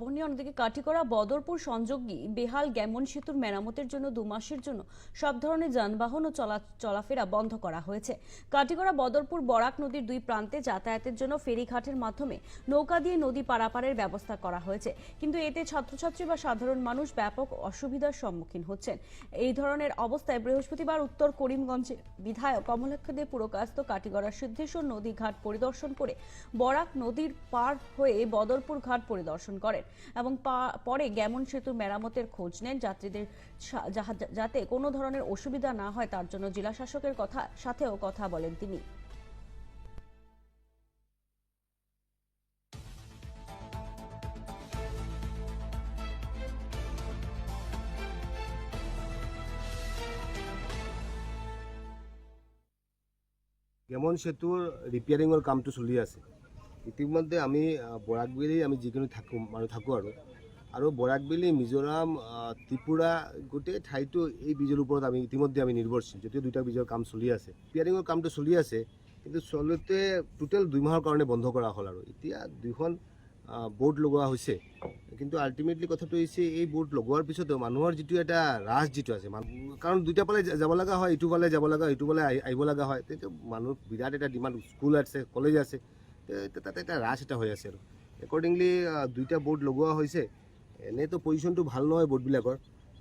বন্যী অন্যদিকে কাঠিকড়া বদরপুর সংযোগী বেহাল গ্যামন সেতুর মেরামতের জন্য দু মাসের জন্য সব ধরনের যানবাহন ও চলা চলাফেরা বন্ধ করা হয়েছে। কাঠিকড়া বদরপুর বরাক নদীর দুই প্রান্তে যাতায়াতের জন্য ফেরিঘাটের মাধ্যমে নৌকা দিয়ে নদী পারাপারের ব্যবস্থা করা হয়েছে। কিন্তু এতে ছাত্রছাত্রী বা সাধারণ মানুষ ব্যাপক অসুবিধার সম্মুখীন হচ্ছেন। এই ধরনের অবস্থায় বৃহস্পতিবার উত্তর করিমগঞ্জে বিধায়ক কমলাক্ষ দে পুরকাস্ত কাটিগড়া সিদ্ধেশ্বর নদী ঘাট পরিদর্শন করে বরাক নদীর পার হয়ে বদরপুর ঘাট পরিদর্শন করেন। এবং পরে গ্যামন সেতু মেরামতের খোঁজ নেন যাত্রীদের যাতে কোনো ধরনের অসুবিধা না হয়, তার জন্য জেলা শাসকের কথা, সাথেও কথা বলেন তিনি। গেমন সেতুৰ ৰিপেয়াৰিঙৰ কামটো চলি আছে। ইতিমধ্যে আমি বৰাকবেলি আমি যিকোনো থাকোঁ, মানুহ থাকোঁ আৰু। আৰু বৰাকবেলি মিজোৰাম ত্ৰিপুৰা, গোটেই ঠাইটো এই বীজৰ ওপৰত আমি, ইতিমধ্যে আমি নিৰ্ভৰশীল। যদিও দুটা বীজৰ কাম চলি আছে ৰিপেয়াৰিঙৰ কামটো চলি আছে, কিন্তু চলোতে টোটেল দুই মাহৰ কাৰণে বন্ধ কৰা হ'ল আৰু। এতিয়া দুইখন বৰ্ড লগোৱা হৈছে। কিন্তু আল্টিমেটলি কথাটো হৈছে, এই বৰ্ড লগোৱাৰ পিছতো মানুহৰ যিটো এটা ৰাছ যিটো আছে কাৰণ দুইটা ফালে যাব লগা হয়, ইটো ফালে যাব লগা ইটো ফালে আহি- আহিব লগা হয়। তেতিয়া মানুহ, বিৰাট এটা ডিমাণ্ড স্কুল আছে কলেজ আছে। তাতে এটা ৰাছ এটা হৈ আছে আৰু। একৰ্ডিংলি দুইটা বৰ্ড লগোৱা হৈছে। এনেইতো পজিশ্যনটো ভালো নহয় বৰ্ডবিলাকৰ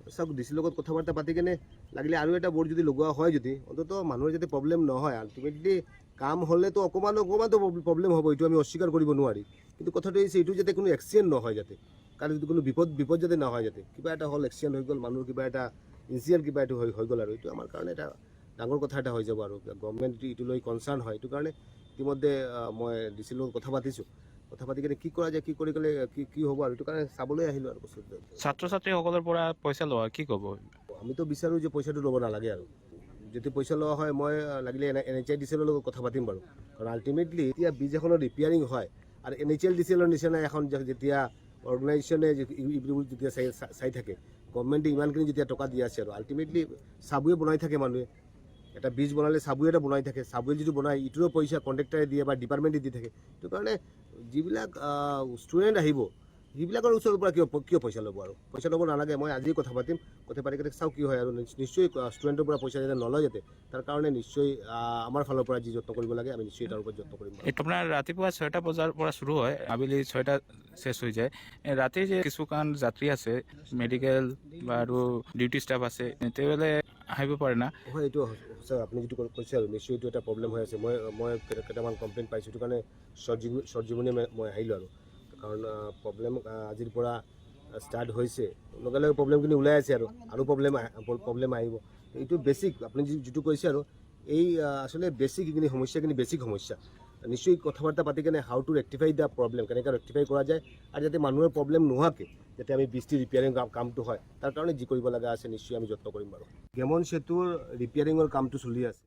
চাওক ডি লগত কথা বাৰ্তা পাতি কেনে লাগিলে আৰু এটা বৰ্ড যদি লগোৱা হয় যদি, অন্ততঃ মানুহৰ যাতে প্ৰব্লেম নহয়। আল্টিমেটলি কাম হ'লেতো অকণমান অকণমানতো প্ৰব্লেম হ'ব। এইটো আমি অস্বীকাৰ কৰিব নোৱাৰি। কিন্তু কথাটো হৈছে, এইটো যাতে কোনো এক্সিডেণ্ট নহয় যাতে। কাৰণ যদি কোনো বিপদ বিপদ যাতে নহয় যাতে। কিবা এটা হ'ল এক্সিডেণ্ট হৈ গ'ল, মানুহৰ কিবা এটা ইনচিডেণ্ট কিবা এইটো হৈ গ'ল আৰু। এইটো আমাৰ কাৰণে এটা ডাঙৰ কথা এটা হৈ যাব আৰু। গভৰ্ণমেণ্ট যদি এইটো লৈ কনচাৰ্ণ হয়, এইটো কাৰণে ইতিমধ্যে মই ডি চিৰ লগত কথা পাতিছোঁ। কথা পাতি কিনে কি কৰা যায় কি কৰি গ'লে কি কি হ'ব আৰু এইটো কাৰণে চাবলৈ আহিলোঁ আৰু বস্তুটো। ছাত্ৰ ছাত্ৰীসকলৰ পৰা পইচা লোৱা কি ক'ব? আমিতো বিচাৰোঁ যে পইচাটো ল'ব নালাগে আৰু। যদি পইচা লোৱা হয় মই লাগিলে N H I D C এলৰ লগত কথা পাতিম বাৰু। কাৰণ আল্টিমেটলি এতিয়া ব্ৰিজ এখনৰ ৰিপেয়াৰিং হয় আৰু N H L D C এলৰ নিচিনা এখন যেতিয়া অৰ্গেনাইজেশ্যনে যেতিয়া চাই চাই- থাকে গভৰ্ণমেণ্টে ইমানখিনি যেতিয়া টকা দি আছে আৰু আল্টিমেটলি চাবুৱে বনাই থাকে মানুহে। এটা ব্রিজ বনালে এটা বনাই থাকে। চাবুৱে যদি বনায় ইটোৰো পইচা কণ্ট্ৰেক্টাৰে দিয়ে বা ডিপাৰ্টমেণ্টে দি থাকে। সেইটো কাৰণে যিবিলাক ষ্টুডেণ্ট আহিব সেইবিলাকৰ ওচৰৰ পৰা কিয় কিয় পইচা ল'ব আৰু? পইচা ল'ব নালাগে মই আজি কথা পাতিম। কথা পাতি কিনে চাওঁ কি হয় আৰু। নিশ্চয় ষ্টুডেণ্টৰ পৰা পইচা যাতে নলয় যাতে তাৰ কাৰণে নিশ্চয় আমাৰ ফালৰ পৰা যি যত্ন কৰিব লাগে আমি নিশ্চয় তাৰ ওপৰত যত্ন কৰিম। আপোনাৰ ৰাতিপুৱা ছয়টা বজাৰ পৰা শুরু হয় আবেলি ছয়টা শেষ হৈ যায়। ৰাতি যে কিছুমান যাত্ৰী আছে মেডিকেল বা আৰু ডিউটি ষ্টাফ আছে তেওঁলে আহিব পাৰে না? হয় এইটো সঁচা আপুনি যিটো কৈছে আৰু নিশ্চয় এইটো এটা প্ৰব্লেম হৈ আছে। মই মই কেইটামান কমপ্লেইন পাইছোঁ সেইটো কাৰণে শ্বৰ্ট জীৱ শ্বৰ্ট জীৱনে মই আহিলোঁ আৰু। কাৰণ প্ৰব্লেম আজিৰ পৰা ষ্টাৰ্ট হৈছে। লগে লগে প্ৰব্লেমখিনি ওলাই আছে আৰু। আৰু প্ৰব্লেম প্ৰব্লেম আহিব। এইটো বেছিক আপুনি যিটো কৈছে আৰু, এই আচলতে বেছিক এইখিনি সমস্যাখিনি বেছিক সমস্যা। নিশ্চয় কথা বাৰ্তা পাতি কেনে how to rectify the problem কেনেকৈ ৰেক্টিফাই কৰা যায়, আৰু যাতে মানুহৰ প্ৰব্লেম নোহোৱাকৈ যাতে আমি বৃষ্টি ৰিপেয়াৰিং কামটো হয়। তাৰ কাৰণে যি কৰিব লগা আছে, নিশ্চয় আমি যত্ন কৰিম বাৰু। গেমন সেতুৰ ৰিপেয়াৰিঙৰ কামটো চলি আছে।